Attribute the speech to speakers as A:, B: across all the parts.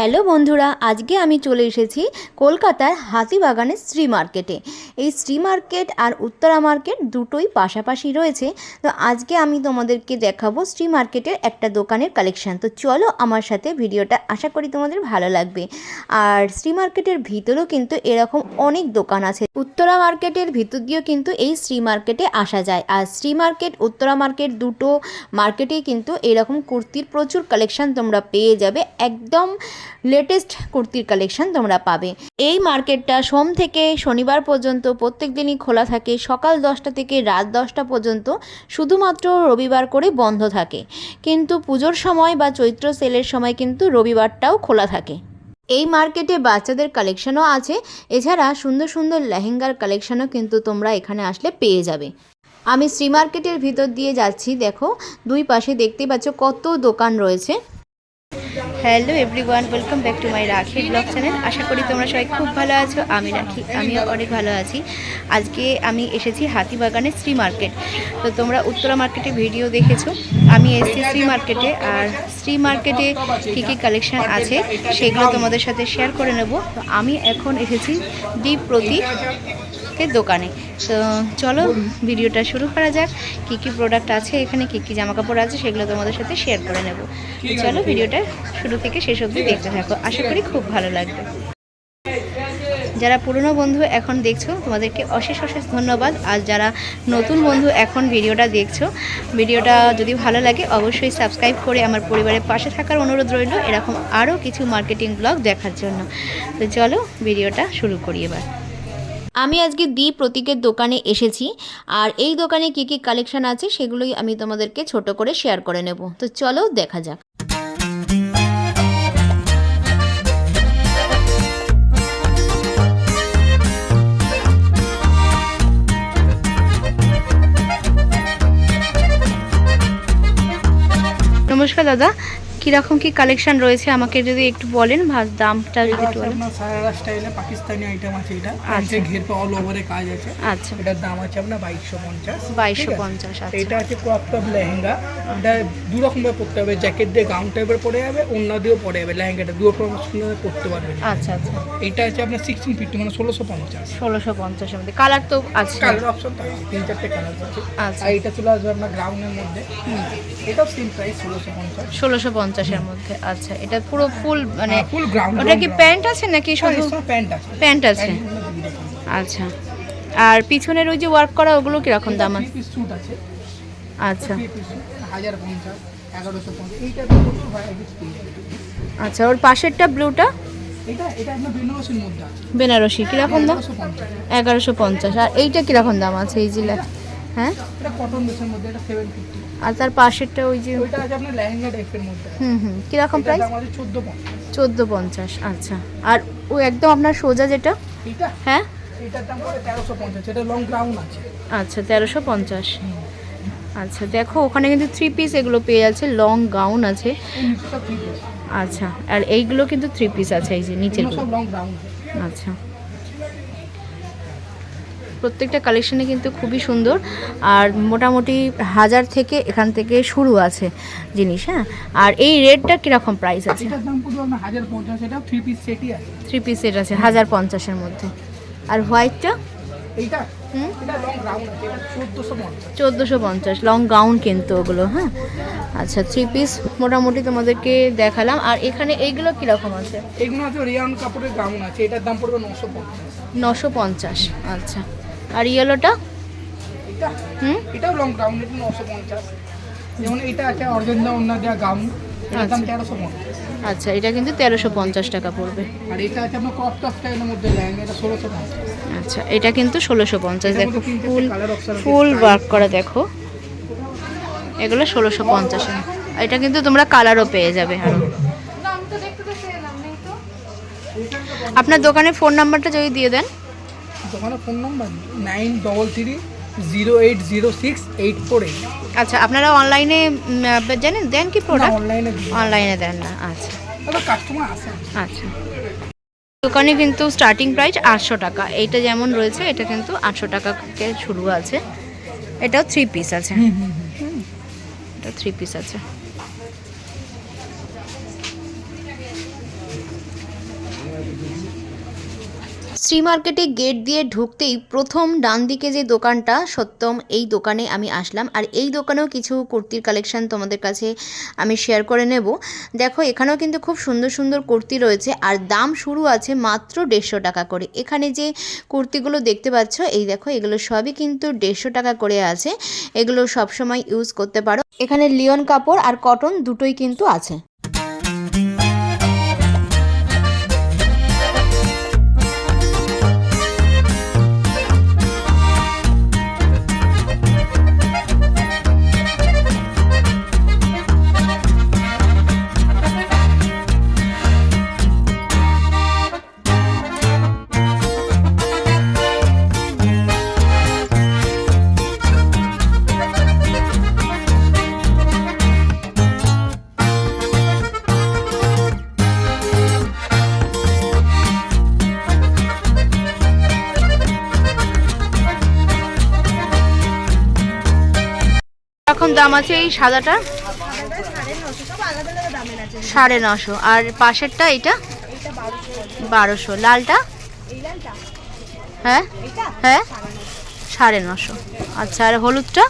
A: Hello বন্ধুরা, আজকে আমি চলে এসেছি কলকাতার হাতিবাগানের শ্রী মার্কেটে। এই শ্রী মার্কেট আর উত্তরা মার্কেট দুটোই পাশাপাশি রয়েছে। তো আজকে আমি তোমাদেরকে দেখাবো শ্রী মার্কেটের একটা দোকানের কালেকশান। তো চলো আমার সাথে ভিডিওটা আশা করি তোমাদের ভালো লাগবে। আর শ্রী মার্কেটের ভিতরেও কিন্তু এরকম অনেক দোকান আছে। উত্তরা মার্কেটের ভিতর দিয়েও কিন্তু এই শ্রী মার্কেটে আসা যায়। আর শ্রী মার্কেট, উত্তরা মার্কেট দুটো মার্কেটেই কিন্তু এরকম কুর্তির প্রচুর কালেকশান তোমরা পেয়ে যাবে। একদম লেটেস্ট কুর্তির কালেকশন তোমরা পাবে। এই মার্কেটটা সোম থেকে শনিবার পর্যন্ত প্রত্যেক দিনই খোলা থাকে, সকাল দশটা থেকে রাত দশটা পর্যন্ত শুধুমাত্র রবিবার করে বন্ধ থাকে। কিন্তু পুজোর সময় বা চৈত্র সেলের সময় কিন্তু রবিবারটাও খোলা থাকে। এই মার্কেটে বাচ্চাদের কালেকশনও আছে, এছাড়া সুন্দর সুন্দর লেহেঙ্গার কালেকশনও কিন্তু তোমরা এখানে আসলে পেয়ে যাবে। আমি শ্রী মার্কেটের ভিতর দিয়ে যাচ্ছি, দেখো, দুই পাশে দেখতে পাচ্ছ কত দোকান রয়েছে। Hello everyone, welcome back to my Rakhi vlog channel. আশা করি তোমরা সবাই খুব ভালো আছো, আমি রাখি, আমিও অনেক ভালো আছি। আজকে আমি এসেছি হাতিবাগানের শ্রী মার্কেট। তো তোমরা উত্তরা মার্কেটে ভিডিও দেখেছ, আমি এসেছি শ্রী মার্কেটে, আর শ্রী মার্কেটে কী কী কালেকশন আছে সেগুলো তোমাদের সাথে শেয়ার করে নেব। তো আমি এখন এসেছি দীপ প্রতীক এর দোকানে। তো চলো ভিডিওটা শুরু করা যাক। কী কী প্রোডাক্ট আছে এখানে কী কী জামা কাপড় আছে সেগুলো তোমাদের সাথে শেয়ার করে নেব। চলো ভিডিওটা শুরু থেকে শেষ অবধি দেখতে থাকো। আশা করি খুব ভালো লাগবে। যারা পুরনো বন্ধু এখন দেখছ তোমাদেরকে অশেষ অশেষ ধন্যবাদ। আর যারা নতুন বন্ধু এখন ভিডিওটা দেখছ ভিডিওটা যদি ভালো লাগে অবশ্যই সাবস্ক্রাইব করে আমার পরিবারের পাশে থাকার অনুরোধ রইল এরকম আরও কিছু মার্কেটিং ব্লগ দেখার জন্য। তো চলো ভিডিওটা শুরু করি এবার। আমি আজকে দি প্রতীকের দোকানে এসেছি, আর এই দোকানে কী কী কালেকশন আছে সেগুলোই আমি তোমাদেরকে ছোট করে শেয়ার করে নেব। তো চলো দেখা যাক। নমস্কার দাদা কীরকম কি কালেকশন রয়েছে? আমাকে যদি একটু বলেন দামটা যদি একটু
B: আছে
A: বলেন
B: সারারা স্টাইলে পাকিস্তানি আইটেম আছে এটা।
A: আচ্ছা।
B: আচ্ছা ঘের পা অল ওভারে কাজ আছে।
A: আচ্ছা।
B: এটার দাম আছে আপনার বাইশশো পঞ্চাশ।
A: বাইশশো পঞ্চাশ আচ্ছা।
B: এটা আছে ক্রপ টপ লেহেঙ্গা। এটা দু রকম ভাবে পড়তে হবে। জ্যাকেট দিয়ে গাউন টাইপের পরে যাবে অন্য দিয়েও পরে যাবে লেহেঙ্গাটা। দু রকম সুন্দর পড়তে পারবেন
A: আচ্ছা আচ্ছা।
B: এটা আছে আপনার সিক্সটিন ফিফটি মানে ষোলোশো পঞ্চাশ।
A: ষোলোশো পঞ্চাশের মধ্যে। কালার তো আছে।
B: কালার অপশন থাকে তিন চারটে কালার আছে।
A: আচ্ছা।
B: আর এটা চলে আসবে আপনার গ্রাউন্ডের মধ্যে। এটাও সেম প্রাইস ষোলোশো পঞ্চাশ।
A: ষোলোশো পঞ্চাশের মধ্যে আচ্ছা এটা পুরো ফুল মানে ওটা কি প্যান্ট আছে নাকি শুধু?
B: প্যান্ট আছে।
A: আচ্ছা আর পিছনের ওই যে ওয়ার্ক করা ওগুলো কীরকম দাম আছে? আচ্ছা।
B: হয়
A: আচ্ছা ওর পাশেরটা ব্লুটা বেনারসি কীরকম দাম?
B: এগারোশো পঞ্চাশ।
A: আর এইটা কীরকম দাম আছে? এই জিলা হ্যাঁ?
B: কটন মধ্যে এটা
A: আর তার পাশেরটা ওই যে
B: ওইটা আছে আপনার লেহেঙ্গা টাইপের মধ্যে
A: হুম হুম। কীরকম প্রাইস
B: আছে চোদ্দ পঞ্চাশ
A: আচ্ছা। আর ও একদম আপনার সোজা যেটা?
B: এইটা
A: হ্যাঁ?
B: এটার দাম পড়ে তেরোশো পঞ্চাশ এটা লং গ্রাউন্ড আছে।
A: আচ্ছা তেরোশো পঞ্চাশ আচ্ছা দেখো ওখানে কিন্তু থ্রি পিস এগুলো পেয়ে যাচ্ছে। লং গাউন আছে। আচ্ছা আর এইগুলো কিন্তু থ্রি পিস আছে এই যে নিচের আচ্ছা। প্রত্যেকটা কালেকশনে কিন্তু খুবই সুন্দর। আর মোটামুটি হাজার থেকে এখান থেকে শুরু আছে জিনিস হ্যাঁ? আর এই রেটটা কীরকম প্রাইস আছে?
B: থ্রি পিস সেটই আছে।
A: থ্রি পিস সেট আছে হাজার পঞ্চাশের মধ্যে। আর হোয়াইটটা
B: এইটা? চোদ্দোশো পঞ্চাশ।
A: লং গাউন কিন্তু ওগুলো হ্যাঁ? আচ্ছা থ্রি পিস মোটামুটি তোমাদেরকে দেখালাম। আর এখানে এইগুলো কীরকম আছে?
B: এগুলো আছে রিয়ান কাপড়ের গাউন আছে এটার দাম পড়বে নশো পঞ্চাশ।
A: নশো পঞ্চাশ আচ্ছা। আর ইয়েলোটা হুম?
B: এটাও লং গ্রাউন্ড এটা নশো পঞ্চাশ। যেমন এটা আছে অর্জেন্দা অন্য দেওয়া গাউন দাম
A: আচ্ছা। এটা কিন্তু তেরোশো পঞ্চাশ টাকা পড়বে।
B: আর এটা আছে আপনার ক্রপ টপ মধ্যে লেহেঙ্গা এটা ষোলোশো
A: আচ্ছা এটা কিন্তু ষোলোশো পঞ্চাশ। দেখো ফুল ফুল ওয়ার্ক করা দেখো। এগুলো ষোলোশো পঞ্চাশে। এটা কিন্তু তোমরা কালারও পেয়ে যাবে আরও আপনার দোকানের ফোন নাম্বারটা যদি দিয়ে দেন।
B: দোকানের phone number nine double three zero eight zero six eight four eight.
A: আচ্ছা আপনারা অনলাইনে জানেন দেন কি প্রোডাক্ট
B: অনলাইনে
A: অনলাইনে দেন না আচ্ছা।
B: কাস্টমার আসে
A: আচ্ছা। দোকানে কিন্তু স্টার্টিং প্রাইস আটশো টাকা। এইটা যেমন রয়েছে এটা কিন্তু আটশো টাকা থেকে শুরু আছে। এটাও থ্রি পিস আছে। হুম, এটা থ্রি পিস আছে। শ্রী মার্কেটে গেট দিয়ে ঢুকতেই প্রথম ডান দিকে যে দোকানটা, সত্যম, এই দোকানে আমি আসলাম। আর এই দোকানেও কিছু কুর্তির কালেকশন তোমাদের কাছে আমি শেয়ার করে নেব। দেখো, এখানেও কিন্তু খুব সুন্দর সুন্দর কুর্তি রয়েছে। আর দাম শুরু আছে মাত্র দেড়শো টাকা করে। এখানে যে কুর্তিগুলো দেখতে পাচ্ছ, এই দেখো, এগুলো সবই কিন্তু দেড়শো টাকা করে আছে। এগুলো সবসময় ইউজ করতে পারো। এখানে লিওন কাপড় আর কটন দুটোই কিন্তু আছে। দাম আছে এই সাদাটা? সাড়ে নশো। আর পাশেরটা এটা বারোশো। লালটা? হ্যাঁ? হ্যাঁ? সাড়ে নশো। আচ্ছা আর হলুদটা?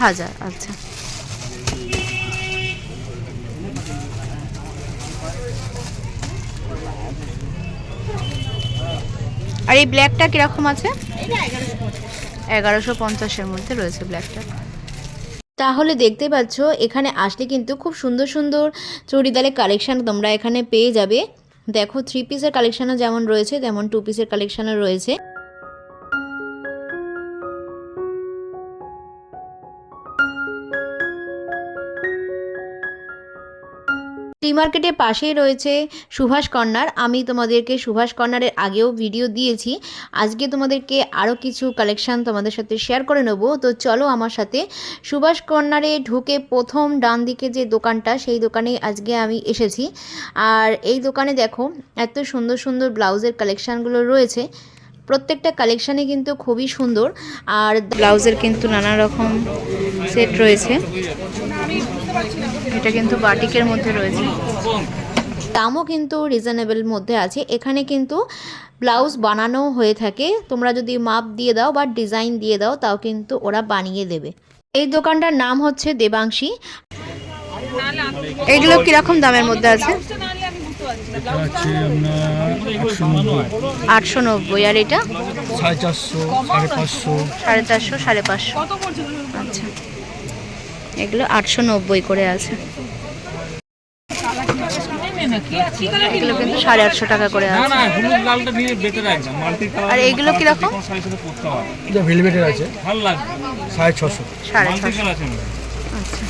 A: হাজার আচ্ছা। আর এই ব্ল্যাকটা কীরকম আছে? এগারোশো পঞ্চাশের মধ্যে রয়েছে ব্ল্যাকটা। তাহলে দেখতে পাচ্ছ, এখানে আসলে কিন্তু খুব সুন্দর সুন্দর চুড়িদারের কালেকশান তোমরা এখানে পেয়ে যাবে। দেখো থ্রি পিসের কালেকশানও যেমন রয়েছে, তেমন টু পিসের কালেকশানও রয়েছে। টি মার্কেটের পাশেই রয়েছে সুভাষ কর্নার আমি তোমাদেরকে সুভাষ কর্নারের আগেও ভিডিও দিয়েছি। আজকে তোমাদেরকে আরও কিছু কালেকশান তোমাদের সাথে শেয়ার করে নেব। তো চলো আমার সাথে সুভাষ কর্নারে ঢুকে প্রথম ডান দিকে যে দোকানটা, সেই দোকানে আজকে আমি এসেছি। আর এই দোকানে দেখো, এত সুন্দর সুন্দর ব্লাউজের কালেকশানগুলো রয়েছে। প্রত্যেকটা কালেকশানে কিন্তু খুবই সুন্দর। আর ব্লাউজের কিন্তু নানা রকম সেট রয়েছে। এটা কিন্তু বাটিকের মধ্যে রয়েছে। দামও কিন্তু রিজনেবল মধ্যে আছে। এখানে কিন্তু ব্লাউজ বানানো হয়ে থাকে। তোমরা যদি মাপ দিয়ে দাও বা ডিজাইন দিয়ে দাও তাও কিন্তু ওরা বানিয়ে দেবে। এই দোকানটার নাম হচ্ছে দেবাংশী। এইগুলো কীরকম দামের মধ্যে আছে?
C: আটশো নব্বই।
A: আর এটা?
C: সাড়ে চারশো সাড়ে পাঁচশো।
A: সাড়ে চারশো সাড়ে পাঁচশো। আচ্ছা। এগুলো আটশো নব্বই করে আছে। এগুলো কিন্তু সাড়ে আটশো টাকা করে আছে
D: না হলুদ লালটা নিয়ে বেটার একদম মাল্টি কালার
A: আর এইগুলো কীরকম?
D: সাইজ সাথে করতে হবে।
C: এটা ভেলভেটের আছে। সাড়ে ছশো।
A: সাড়ে ছশো। আচ্ছা।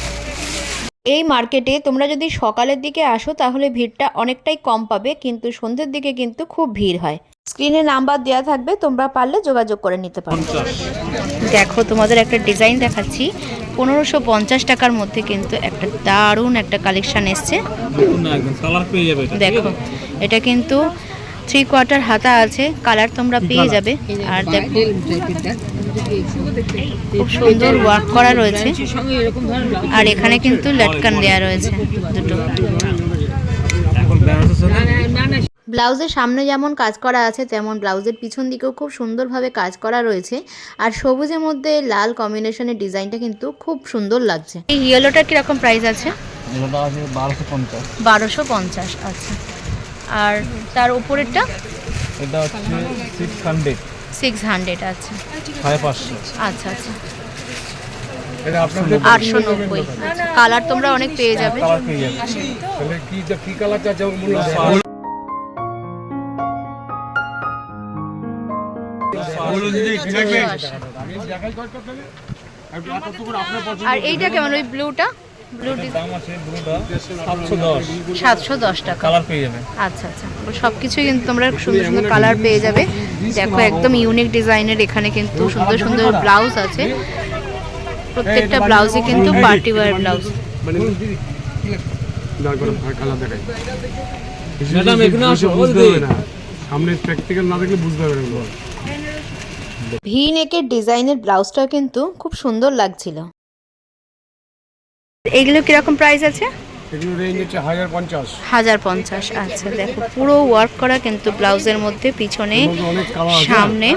A: এই মার্কেটে তোমরা যদি সকালের দিকে আসো তাহলে ভিড়টা অনেকটাই কম পাবে কিন্তু সন্ধ্যের দিকে কিন্তু খুব ভিড় হয়। স্ক্রিনে নাম্বার দেওয়া থাকবে তোমরা পারলে যোগাযোগ করে নিতে পারো। দেখো তোমাদের একটা ডিজাইন দেখাচ্ছি। পনেরোশো পঞ্চাশ টাকার মধ্যে কিন্তু একটা দারুণ একটা কালেকশন এসছে। দেখো এটা কিন্তু থ্রি কোয়ার্টার হাতা আছে কালার তোমরা পেয়ে যাবে। আর দেখো খুব সুন্দর ওয়ার্ক করা রয়েছে। আর এখানে কিন্তু লটকান দেওয়া রয়েছে দুটো। ব্লাউজের সামনে যেমন কাজ করা আছে তেমন ব্লাউজের পিছন দিকেও খুব সুন্দরভাবে কাজ করা রয়েছে। আর সবুজের মধ্যে লাল কম্বিনেশনের ডিজাইনটা কিন্তু খুব সুন্দর লাগছে। এই ইয়েলোটার কীরকম প্রাইস আছে?
D: বারোশো পঞ্চাশ।
A: বারোশো পঞ্চাশ আচ্ছা। আর তার উপরেরটা?
D: এটা হচ্ছে সিক্স হান্ড্রেড
A: সিক্স হান্ড্রেড আচ্ছা আচ্ছা। আচ্ছা আটশো নব্বই। কালার তোমরা অনেক পেয়ে যাবে।
C: চাচ্ছে বলুন
A: আর এইটা কেমন ওই ব্লুটা? ব্লু
D: দাম আছে ব্লুটা সাতশো দশ।
A: টাকা।
D: কালার পেয়ে যাবে।
A: আচ্ছা আচ্ছা। সব কিছুই কিন্তু তোমরা সুন্দর সুন্দর কালার পেয়ে যাবে। দেখো একদম ইউনিক ডিজাইনের এখানে কিন্তু সুন্দর সুন্দর ব্লাউজ আছে। প্রত্যেকটা ব্লাউজে কিন্তু পার্টি ওয়্যার ব্লাউজ
D: ম্যাডাম এখানে আসো
C: বুঝতে হবে সামনে প্র্যাকটিক্যাল না দেখলে বুঝতে পারবে না
A: ভি নেকের ডিজাইনের ব্লাউজটাও কিন্তু খুব সুন্দর লাগছিল। এইগুলো কীরকম প্রাইস আছে?
C: এগুলো হাজার পঞ্চাশ।
A: আচ্ছা দেখো পুরো ওয়ার্ক করা কিন্তু ব্লাউজের মধ্যে পিছনে সামনে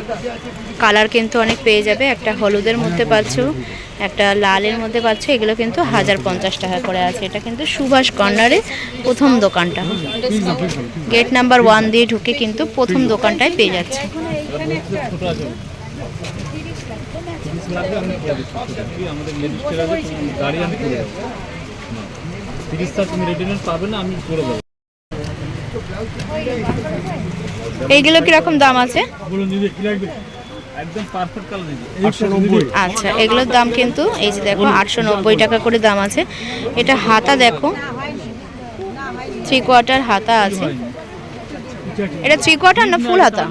A: কালার কিন্তু অনেক পেয়ে যাবে। একটা হলুদের মধ্যে পাচ্ছ একটা লালের মধ্যে পাচ্ছ এগুলো কিন্তু হাজার পঞ্চাশ টাকা করে আছে। এটা কিন্তু সুভাষ কর্নারে প্রথম দোকানটা। গেট নাম্বার ওয়ান দিয়ে ঢুকে কিন্তু প্রথম দোকানটায় পেয়ে যাচ্ছে।
D: লাগবে আমি আমাদের আছে গাড়ি আমি করে দেবো তিরিশটা তুমি রেডিমেড পাবে না আমি করে দেবো।
A: এইগুলো কীরকম দাম আছে?
D: বলুন দিদি কি লাগবে? একদম পারফেক্ট কালার দিদি।
A: আচ্ছা এগুলোর দাম কিন্তু এই যে দেখো আটশো নব্বই টাকা করে দাম আছে। এটা হাতা দেখো। থ্রি কোয়ার্টার হাতা আছে। এটা থ্রি কোয়ার্টার না ফুল হাতা?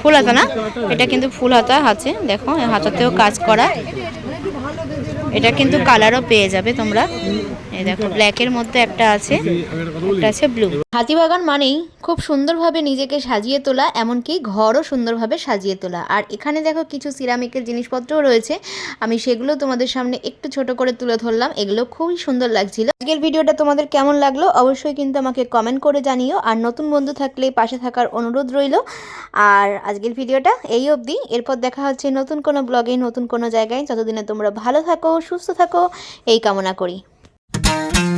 A: ফুল হাতা না? এটা কিন্তু ফুল হাতা আছে দেখো, হাতাতেও কাজ করা। এটা কিন্তু কালারও পেয়ে যাবে তোমরা। এই দেখো ব্ল্যাকের মধ্যে একটা আছে
C: একটা
A: আছে ব্লু হাতিবাগান মানেই খুব সুন্দরভাবে নিজেকে সাজিয়ে তোলা এমনকি ঘরও সুন্দরভাবে সাজিয়ে তোলা। আর এখানে দেখো কিছু সিরামিকের জিনিসপত্রও রয়েছে আমি সেগুলো তোমাদের সামনে একটু ছোট করে তুলে ধরলাম এগুলো খুবই সুন্দর লাগছিল। আজকের ভিডিওটা তোমাদের কেমন লাগল অবশ্যই কিন্তু আমাকে কমেন্ট করে জানিও আর নতুন বন্ধু থাকলে পাশে থাকার অনুরোধ রইল। আর আজকের ভিডিওটা এই অবধি এরপর দেখা হচ্ছে নতুন কোনো ব্লগে নতুন কোনো জায়গায়। যতদিনে তোমরা ভালো থাকো সুস্থ থাকো এই কামনা করি। Thank you.